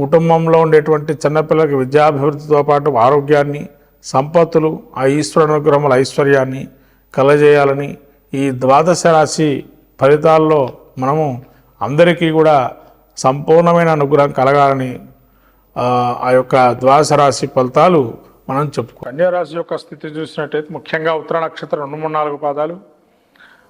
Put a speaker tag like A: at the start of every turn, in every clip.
A: కుటుంబంలో ఉండేటువంటి చిన్నపిల్లలకి విద్యాభివృద్ధితో పాటు ఆరోగ్యాన్ని సంపత్తులు ఆ ఈశ్వర అనుగ్రహముల ఐశ్వర్యాన్ని కలజేయాలని ఈ ద్వాదశ రాశి ఫలితాల్లో మనము అందరికీ కూడా సంపూర్ణమైన అనుగ్రహం కలగాలని ఆ, యొక్క ద్వాదశ రాశి ఫలితాలు మనం చెప్పుకో కన్యారాశి యొక్క స్థితి చూసినట్టయితే ముఖ్యంగా ఉత్తర నక్షత్రం రెండు మూడు నాలుగు పాదాలు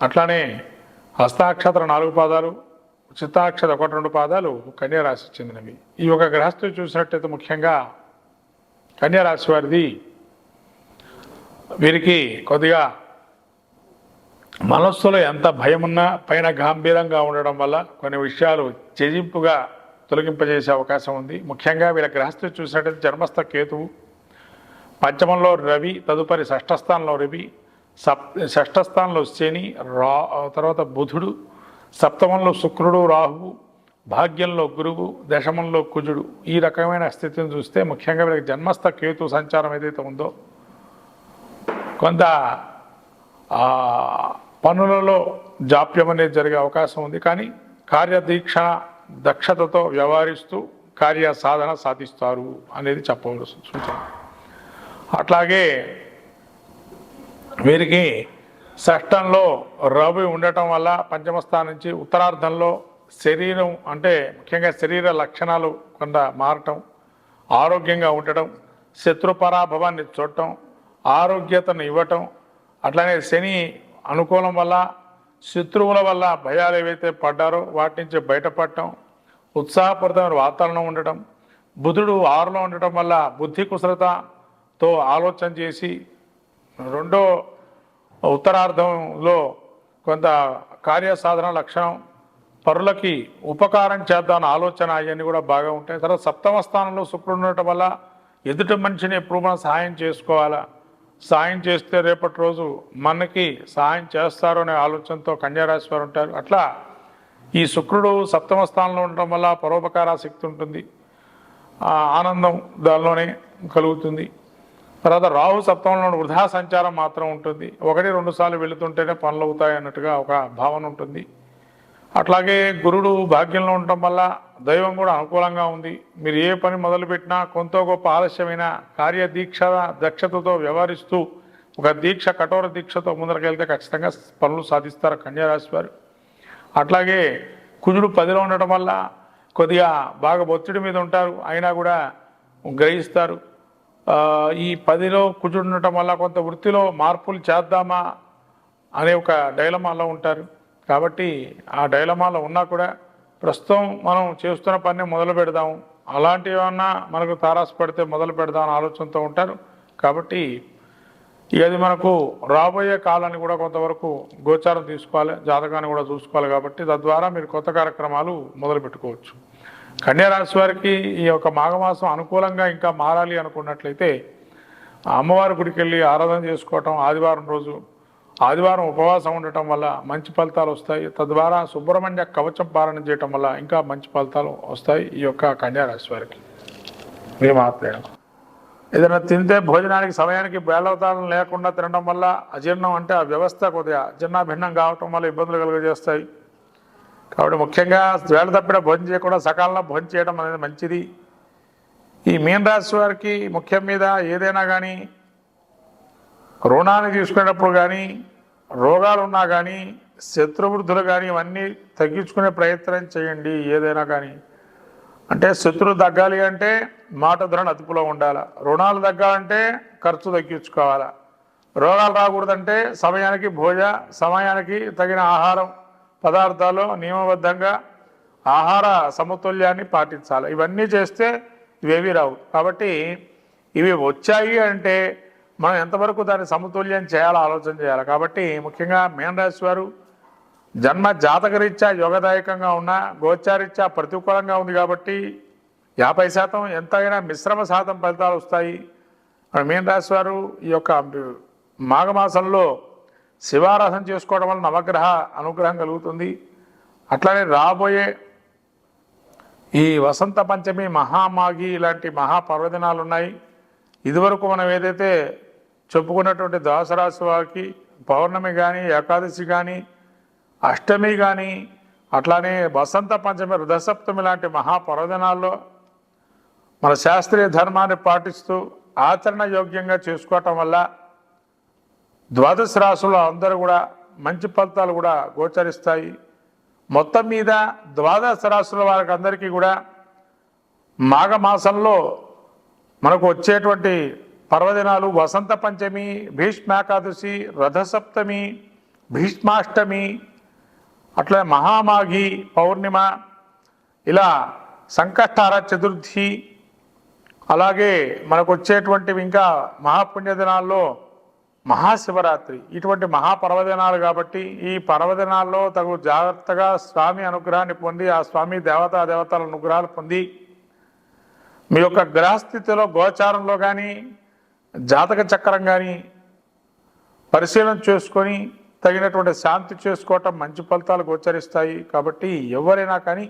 A: అట్లానే హస్తాక్షత్ర నాలుగు పాదాలు చిత్తాక్షర ఒకటి రెండు పాదాలు కన్యారాశి చెందినవి. ఈ యొక్క గ్రహస్థు చూసినట్టయితే ముఖ్యంగా కన్యారాశి వారిది వీరికి కొద్దిగా మనస్సులో ఎంత భయం ఉన్నా పైన గాంభీరంగా ఉండడం వల్ల కొన్ని విషయాలు చెజింపుగా తొలగింపజేసే అవకాశం ఉంది. ముఖ్యంగా వీళ్ళ గ్రహస్థు చూసినట్టయితే జన్మస్థ కేతువు. పంచమంలో రవి తదుపరి షష్ఠస్థానంలో రవి సప్ షష్ఠస్థానంలో శని రా తర్వాత బుధుడు సప్తమంలో శుక్రుడు రాహువు భాగ్యంలో గురువు దశమంలో కుజుడు. ఈ రకమైన స్థితిని చూస్తే ముఖ్యంగా వీళ్ళకి జన్మస్థ కేతు సంచారం ఏదైతే ఉందో కొంత పనులలో జాప్యం అనేది జరిగే అవకాశం ఉంది. కానీ కార్యదీక్షణ దక్షతతో వ్యవహరిస్తూ కార్య సాధన సాధిస్తారు అనేది చెప్పవలసిన సూచన. అట్లాగే వీరికి షష్టంలో రవి ఉండటం వల్ల పంచమ స్థానం నుంచి ఉత్తరార్ధంలో శరీరం అంటే ముఖ్యంగా శరీర లక్షణాలు కొంత మారటం ఆరోగ్యంగా ఉండటం శత్రు పరాభవాన్ని చూడటం ఆరోగ్యతను ఇవ్వటం అట్లానే శని అనుకూలం వల్ల శత్రువుల వల్ల భయాలు ఏవైతే పడ్డారో వాటి నుంచి బయటపడటం ఉత్సాహపూరితమైన వాతావరణం ఉండటం బుధుడు ఆరులో ఉండటం వల్ల బుద్ధి కుశలతతో ఆలోచన చేసి రెండో ఉత్తరార్ధంలో కొంత కార్యసాధన లక్ష్యం పరులకి ఉపకారం చేద్దామని ఆలోచన అవన్నీ కూడా బాగా ఉంటాయి. తర్వాత సప్తమ స్థానంలో శుక్రుడు ఉండటం వల్ల ఎదుటి మనిషిని ఎప్పుడు మనం సహాయం చేసుకోవాలా? సాయం చేస్తే రేపటి రోజు మనకి సహాయం చేస్తారు అనే ఆలోచనతో కన్యారాశి వారు ఉంటారు. అట్లా ఈ శుక్రుడు సప్తమ స్థానంలో ఉండటం వల్ల పరోపకార శక్తి ఉంటుంది. ఆ ఆనందం దానిలోనే కలుగుతుంది. తర్వాత రాహు సప్తంలో వృధా సంచారం మాత్రం ఉంటుంది. ఒకటి రెండు సార్లు వెళుతుంటేనే పనులు అవుతాయి అన్నట్టుగా ఒక భావన ఉంటుంది. అట్లాగే గురుడు భాగ్యంలో ఉండటం వల్ల దైవం కూడా అనుకూలంగా ఉంది. మీరు ఏ పని మొదలుపెట్టినా కొంత గొప్ప ఆలస్యమైన కార్యదీక్ష దక్షతతో వ్యవహరిస్తూ ఒక దీక్ష కఠోర దీక్షతో ముందరకెళ్తే ఖచ్చితంగా పనులు సాధిస్తారు కన్యారాశి వారు. అట్లాగే కుజుడు పదిలో ఉండటం వల్ల కొద్దిగా బాగా ఒత్తిడి మీద ఉంటారు. అయినా కూడా గ్రహిస్తారు. ఈ పదిలో కూర్చుండటం ఉండటం వల్ల కొంత వృత్తిలో మార్పులు చేద్దామా అనే ఒక డైలమాలో ఉంటారు. కాబట్టి ఆ డైలమాలో ఉన్నా కూడా ప్రస్తుతం మనం చేస్తున్న పని మొదలు పెడదాం. అలాంటివి ఏమన్నా మనకు తారాసపడితే మొదలు పెడదాం అనే ఆలోచనతో ఉంటారు. కాబట్టి ఇది అది మనకు రాబోయే కాలాన్ని కూడా కొంతవరకు గోచారం తీసుకోవాలి జాతకాన్ని కూడా చూసుకోవాలి కాబట్టి తద్వారా మీరు కొత్త కార్యక్రమాలు మొదలు పెట్టుకోవచ్చు కన్యారాశి వారికి ఈ యొక్క మాఘమాసం అనుకూలంగా ఇంకా మారాలి అనుకున్నట్లయితే అమ్మవారి గుడికి వెళ్ళి ఆరాధన చేసుకోవటం ఆదివారం రోజు ఆదివారం ఉపవాసం ఉండటం వల్ల మంచి ఫలితాలు వస్తాయి. తద్వారా సుబ్రహ్మణ్య కవచం పాలన చేయటం వల్ల ఇంకా మంచి ఫలితాలు వస్తాయి ఈ యొక్క కన్యారాశి వారికి. మీ మాత్రం ఏదైనా తింటే భోజనానికి సమయానికి బేలవతారం లేకుండా తినడం వల్ల అజీర్ణం అంటే ఆ వ్యవస్థ కొద్దిగా జీర్ణాభిన్నం కావటం వల్ల ఇబ్బందులు కలుగజేస్తాయి. కాబట్టి ముఖ్యంగా వేళ తప్పిన భోజనం చేయకుండా సకాలంలో భోజనం చేయడం అనేది మంచిది. ఈ మీనరాశి వారికి ముఖ్యం మీద ఏదైనా కానీ రుణాన్ని తీసుకునేటప్పుడు కానీ రోగాలు ఉన్నా కానీ శత్రువృద్ధులు కానీ ఇవన్నీ తగ్గించుకునే ప్రయత్నం చేయండి ఏదైనా కానీ అంటే శత్రువు తగ్గాలి అంటే మాట ధరణ అదుపులో ఉండాలి? రుణాలు తగ్గాలంటే ఖర్చు తగ్గించుకోవాలా? రోగాలు రాకూడదంటే సమయానికి భోజ సమయానికి తగిన ఆహారం పదార్థాలు నియమబద్ధంగా ఆహార సమతుల్యాన్ని పాటించాలి. ఇవన్నీ చేస్తే ఇవేవి రావు. కాబట్టి ఇవి వచ్చాయి అంటే మనం ఎంతవరకు దాన్ని సమతుల్యం చేయాలో ఆలోచన చేయాలి. కాబట్టి ముఖ్యంగా మీనరాశి వారు జన్మ జాతకరీత్యా యోగదాయకంగా ఉన్న గోచారీత్యా ప్రతికూలంగా ఉంది కాబట్టి యాభై శాతం ఎంతైనా మిశ్రమ శాతం ఫలితాలు వస్తాయి. మీనరాశి వారు ఈ యొక్క మాఘమాసంలో శివారాధన చేసుకోవడం వల్ల నవగ్రహ అనుగ్రహం కలుగుతుంది. అట్లానే రాబోయే ఈ వసంత పంచమి మహామాఘి ఇలాంటి మహాపర్వదినాలు ఉన్నాయి ఇదివరకు మనం ఏదైతే చెప్పుకున్నటువంటి దాసరాశి వారికి పౌర్ణమి కానీ ఏకాదశి కానీ అష్టమి కానీ అట్లానే వసంత పంచమి రుధసప్తమి లాంటి మహాపర్వదినాల్లో మన శాస్త్రీయ ధర్మాన్ని పాటిస్తూ ఆచరణ యోగ్యంగా చేసుకోవటం వల్ల ద్వాదశ రాశుల్లో అందరూ కూడా మంచి ఫలితాలు కూడా గోచరిస్తాయి. మొత్తం మీద ద్వాదశ రాశుల వారికి అందరికీ కూడా మాఘమాసంలో మనకు వచ్చేటువంటి పర్వదినాలు వసంత పంచమి భీష్మాకాదశి రథసప్తమి భీష్మాష్టమి అట్లా మహామాఘి పౌర్ణిమ ఇలా సంకష్టార చతుర్థి అలాగే మనకు వచ్చేటువంటివి ఇంకా మహాపుణ్య దినాల్లో మహాశివరాత్రి. ఇటువంటి మహాపర్వదినాలు కాబట్టి ఈ పర్వదినాల్లో తగు జాగ్రత్తగా స్వామి అనుగ్రహాన్ని పొంది ఆ స్వామి దేవతా దేవతల అనుగ్రహాలు పొంది మీ యొక్క గ్రహస్థితిలో గోచారంలో కానీ జాతక చక్రం కానీ పరిశీలన చేసుకొని తగినటువంటి శాంతి చేసుకోవటం మంచి ఫలితాలు గోచరిస్తాయి. కాబట్టి ఎవరైనా కానీ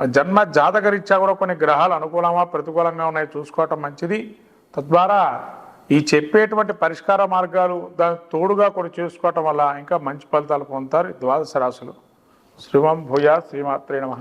A: జన్మ జాతకరీత్యా కూడా కొన్ని గ్రహాలు అనుకూలమా ప్రతికూలంగా ఉన్నాయి చూసుకోవటం మంచిది. తద్వారా ఈ చెప్పేటువంటి పరిష్కార మార్గాలు దానికి తోడుగా కూడా చేసుకోవటం వల్ల ఇంకా మంచి ఫలితాలు పొందుతారు ద్వాదశ రాశులు. శ్రీమం భూయా శ్రీమాత్రే నమ.